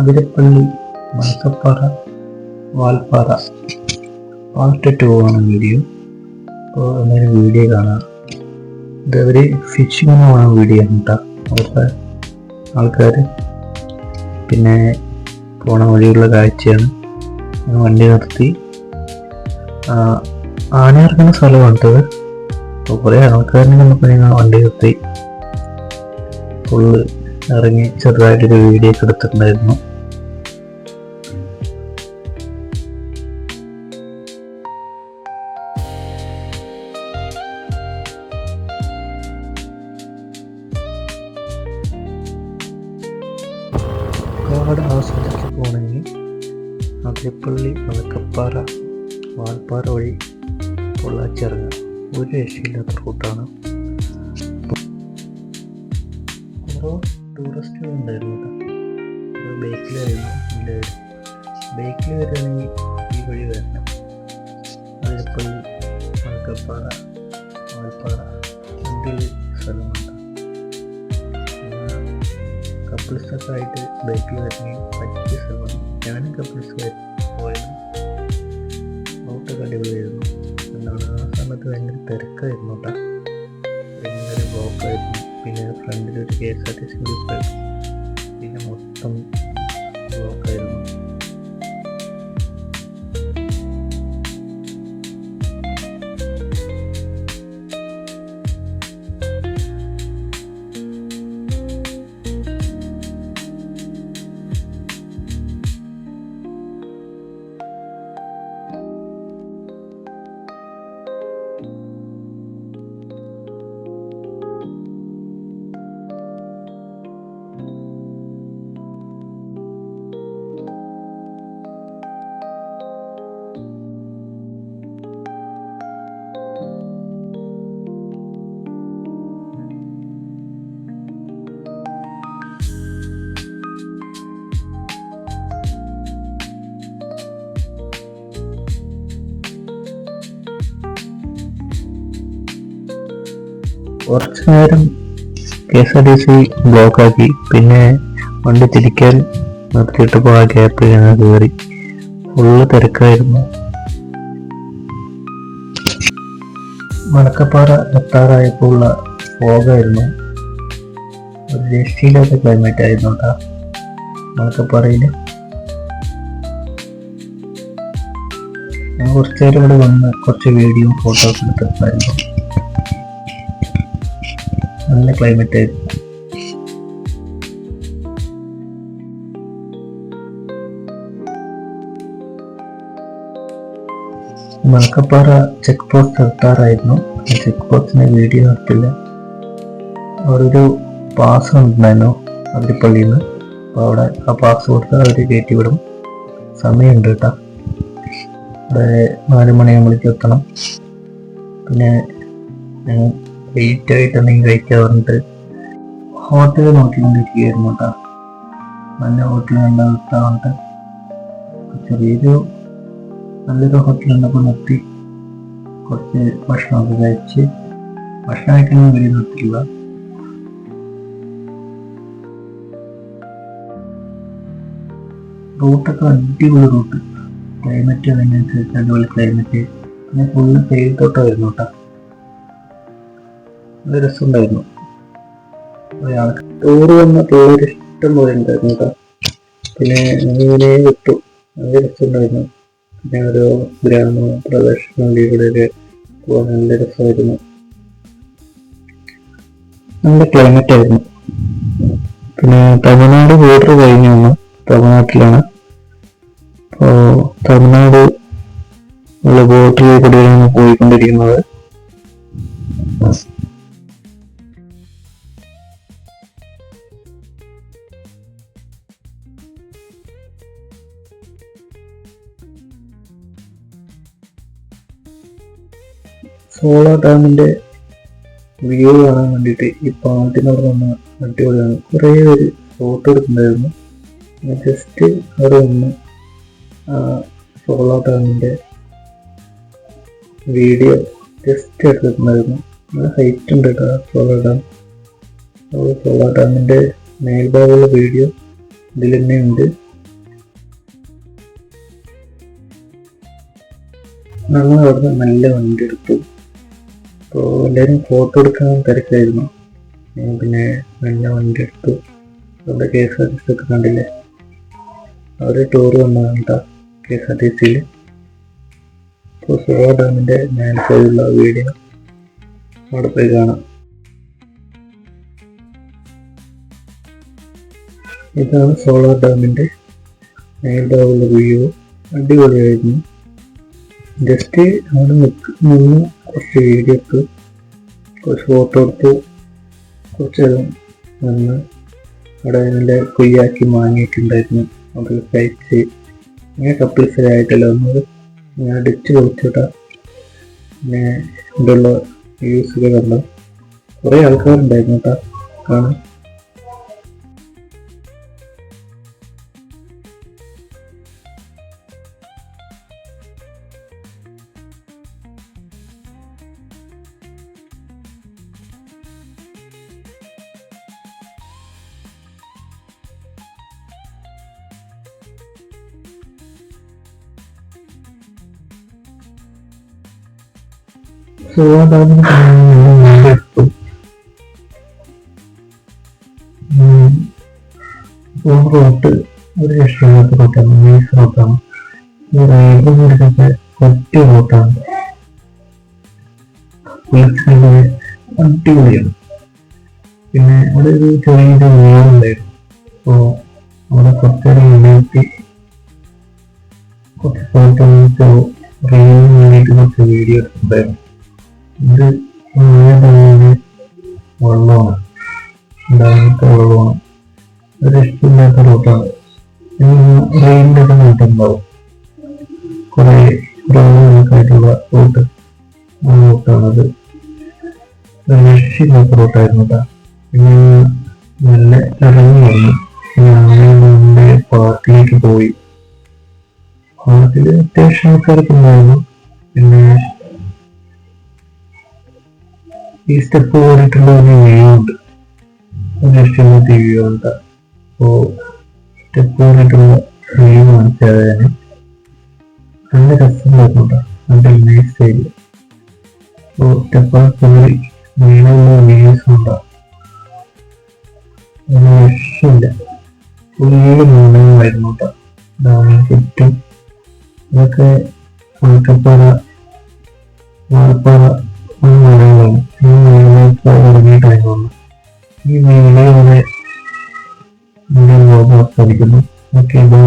Athirappilly Malakkappara Valparai. Part two ആണ് video അപ്പോൾ എന്നൊരു വീഡിയോ കാണാം ഇത് അവർ ഫിഷിങ്ങിന് പോണ വീഡിയോ ആണ് കേട്ടോ. അവിടുത്തെ ആൾക്കാർ പിന്നെ പോണ വഴിയുള്ള കാഴ്ചയാണ്. വണ്ടി നിർത്തി. ആന ഇറങ്ങുന്ന സ്ഥലമാണ് കേട്ടോ ഇത്. അപ്പോൾ കുറേ ആൾക്കാരിനെ നമുക്ക് വണ്ടി നിർത്തി. ഫുള്ള് ഇറങ്ങി ചെറുതായിട്ടൊരു വീഡിയോ ഒക്കെ എടുത്തിട്ടുണ്ടായിരുന്നു. കാട് പോകണമെങ്കിൽ അതിരപ്പള്ളി മലക്കപ്പാറ വാൽപ്പാറ വഴി പൊള്ളാച്ചിറങ്ങുക ഒരു രക്ഷയില്ലാത്ത റൂട്ടാണ്. കുറേ ടൂറിസ്റ്റുകൾ ഉണ്ടായിരുന്നു കേട്ടോ. ബേക്കിൽ വരുന്നു എല്ലാവരും ബേക്കിൽ വരുകയാണെങ്കിൽ ഈ വഴി വരണം. അതിരപ്പള്ളി മണക്കപ്പാറ വാൽപ്പാറ അടിപൊളി സ്ഥലമുണ്ട്. കപ്പിൾസൊക്കെ ആയിട്ട് ബൈക്കിൽ വരണമെങ്കിൽ പറ്റിയ സ്ഥലമാണ്. ഞാനും കപ്പിൾസ് പോയത്. ഔട്ടൊക്കെ അടിപൊളിയായിരുന്നു. എന്താണ്? ആ സമയത്ത് ഭയങ്കര തിരക്കായിരുന്നു കേട്ടോ. ഭയങ്കര ബ്ലോക്കായിരുന്നു പിന്നെ ഫ്രണ്ടിൽ ഒരു K S R T C പിന്നെ മൊത്തം ബ്ലോക്കായിരുന്നു കുറച്ച് നേരം K S R T C ബ്ലോക്കാക്കി. പിന്നെ വണ്ടി തിരിക്കാൻ നിർത്തിയിട്ടപ്പോൾ ആ ഗ്യാപ്പിൽ ഞങ്ങൾ കയറി ഫുള്ള് തിരക്കായിരുന്നു. മലക്കപ്പാറ എത്താറായപ്പോൾ ഉള്ള ഫോഗായിരുന്നു ഒരു രക്ഷയില്ലാത്ത ക്ലൈമറ്റ് ആയിരുന്നു കേട്ടോ മലക്കപ്പാറയിൽ ഞാൻ കുറച്ച് നേരം ഇവിടെ വന്ന് കുറച്ച് വീഡിയോ ഫോട്ടോസ് എടുത്തിട്ടുണ്ടായിരുന്നു നല്ല ക്ലൈമറ്റ് ആയിരുന്നു മലക്കപ്പാറ ചെക്ക് പോസ്റ്റ് എത്താറായിരുന്നു ചെക്ക് പോസ്റ്റിന് വീഡിയോ എടുത്തില്ല അവിടെ ഒരു പാസ് ഉണ്ടായിരുന്നു അതിരിപ്പള്ളിയിൽ നിന്ന് അപ്പോൾ അവിടെ ആ പാസ് കൊടുത്താൽ അവർ കയറ്റി വിടും സമയമുണ്ട് കേട്ടോ. അവിടെ നാല് മണിയാകുമ്പോഴേക്കും എത്തണം. പിന്നെ ലേറ്റ് ആയിട്ട് എന്തെങ്കിലും കഴിക്കാൻ പറഞ്ഞിട്ട് ഹോട്ടൽ നോക്കിക്കൊണ്ടിരിക്കുകയായിരുന്നു കേട്ടോ നല്ല ഹോട്ടൽ നല്ല ചെറിയൊരു നല്ലൊരു ഹോട്ടൽ ഉണ്ടപ്പോൾ നിർത്തി. കുറച്ച് ഭക്ഷണമൊക്കെ കഴിച്ച് ഭക്ഷണം കഴിക്കണമെന്ന് വലിയ നിർത്തില്ല റൂട്ടൊക്കെ അടിപൊളി റൂട്ട് ക്ലൈമറ്റ് അതിനനുസരിച്ച് അടിപൊളി ക്ലൈമറ്റ് പിന്നെ ഫുള്ള് തേയിലത്തോട്ടമായിരുന്നു കേട്ടോ രസമുണ്ടായിരുന്നു. ടൂറ് വന്ന ടൂറ് ഇഷ്ടം പോലെ ഉണ്ടായിരുന്നു പിന്നെ മീനെ വിട്ടു നല്ല രസമുണ്ടായിരുന്നു. പിന്നെ ഓരോ ഗ്രാമ പ്രദേശങ്ങളിലൂടെ പോകാൻ നല്ല രസമായിരുന്നു. നല്ല ക്ലൈമറ്റ് ആയിരുന്നു. പിന്നെ തമിഴ്നാട് ബോർഡർ കഴിഞ്ഞു വന്നു. തമിഴ്നാട്ടിലാണ്. അപ്പോൾ തമിഴ്നാട് ഉള്ള ബോട്ടിൽ പോയിക്കൊണ്ടിരിക്കുന്നത്. സോളോ ഡാമിന്റെ വ്യൂ കാണാൻ വേണ്ടിയിട്ട് ഈ പാട്ടിനോട് വന്ന അടിപൊളിയാണ്. കുറേ പേര് ഫോട്ടോ എടുത്തിട്ടുണ്ടായിരുന്നു. ജസ്റ്റ് അവിടെ നിന്ന് സോളോ ഡാമിന്റെ വീഡിയോ ജസ്റ്റ് എടുത്തിട്ടുണ്ടായിരുന്നു. നല്ല ഹൈറ്റ് ഉണ്ട് കേട്ടോ സോളോ ഡാം. അപ്പോൾ സോളോ ഡാമിന്റെ മേൽഭാഗമുള്ള വീഡിയോ ഇതിൽ തന്നെ ഉണ്ട്. നമ്മൾ അവിടുന്ന് നല്ല വണ്ടി എടുത്തു. അപ്പോൾ എല്ലാവരും ഫോട്ടോ എടുക്കാൻ തിരക്കായിരുന്നു ഞാൻ പിന്നെ നല്ല വണ്ടി എടുത്തു. അവിടെ K S R T C ഒക്കെ കണ്ടില്ലേ? അവർ ടൂർ വന്നതാണ് കേട്ടോ കെ എസ് ആർ ടി സിയിൽ അപ്പോൾ സോ ഡാമിന്റെ മേൽ വീഡിയോ അവിടെ പോയി കാണാം. ഇതാണ് സോളാർ ഡാമിന്റെ മേൽഭാഗമുള്ള വ്യൂ അടിപൊളിയായിരുന്നു. ജസ്റ്റ് നിൽക്ക് നിന്ന് കുറച്ച് വീഡിയോ എടുത്തു കുറച്ച് ഫോട്ടോ എടുത്തു കുറച്ച് നിന്ന് അവിടെ നല്ല കുയ്യാക്കി മാങ്ങിയിട്ടുണ്ടായിരുന്നു. അത് കഴിച്ച് ഇങ്ങനെ കപ്പിൾസിലായിട്ടല്ല വന്നത്. ഞാൻ അടിച്ച് പൊളിച്ചിട്ടാ. പിന്നെ ഇവിടെയുള്ള വ്യൂസൊക്കെ കണ്ടു. കുറേ ആൾക്കാരുണ്ടായിരുന്നു കേട്ടോ. കാണാൻ സോളാർ എടുത്തു റോട്ട് ഒരു രക്ഷയില്ലാത്ത റോട്ടാണ് നൈസ് റോട്ടാണ് ഈ റെയിൽവേ മാർഗൊക്കെ ഒറ്റ റോട്ടാണ് അടിപൊളിയാണ് പിന്നെ അവിടെ ഒരു ചെറിയൊരു വീടുണ്ടായിരുന്നു അപ്പോൾ അവിടെ കുറച്ചേരം മുന്നേറ്റി കുറച്ച് ഫോട്ടോ റെയിലിന് വേണ്ടിയിട്ട് കുറച്ച് വീഡിയോ എടുത്തിട്ടുണ്ടായിരുന്നു ഇത് വെള്ളമാണ് ഉണ്ടാകുന്നത്തെ വെള്ളമാണ് ഒരു ഇഷ്ടമില്ലാത്ത റൂട്ടാണ്. റെയിലിന്റെ ഒക്കെ നാട്ടുണ്ടാവും കുറേ റോഡുകൾക്കായിട്ടുള്ള റൂട്ട് ആ റൂട്ടാണത് രക്ഷയില്ലാത്ത റൂട്ടായിരുന്നു കേട്ടോ. പിന്നെ നല്ല ഇറങ്ങി വന്നു. ഞാനിന്റെ പാർക്കിലേക്ക് പോയി. പാർക്കിൽ അത്യാവശ്യം ആൾക്കാരൊക്കെ ഉണ്ടായിരുന്നു. പിന്നെ ഈ സ്റ്റെപ്പ് പോയിട്ടുള്ള ഒരു വ്യൂ ഉണ്ട്. ലക്ഷ്യമില്ലാത്ത വ്യൂ ഉണ്ട്. അപ്പോ സ്റ്റെപ്പ് പോയിട്ടുള്ള വ്യൂ കാണിച്ചാൽ തന്നെ നല്ല രസമുണ്ടായിരുന്നു കേട്ടോ നല്ല നൈസ് സ്റ്റൈൽ അപ്പോൾ സ്റ്റെപ്പ് കയറി നീളമുള്ള വ്യൂസ് ഉണ്ടാവും രക്ഷയില്ല ഫുള്ള് മൃഗങ്ങളായിരുന്നു കേട്ടോ. ഡാമിന് ചുറ്റും ഇതൊക്കെ ഉൾക്കപ്പാറ ഈ മലകളൊക്കെ ഇറങ്ങിയിട്ടായി വന്നു ഈ മലകളെ ഇവിടെ പോകാൻ സാധിക്കുന്നു ഓക്കെ ബൈ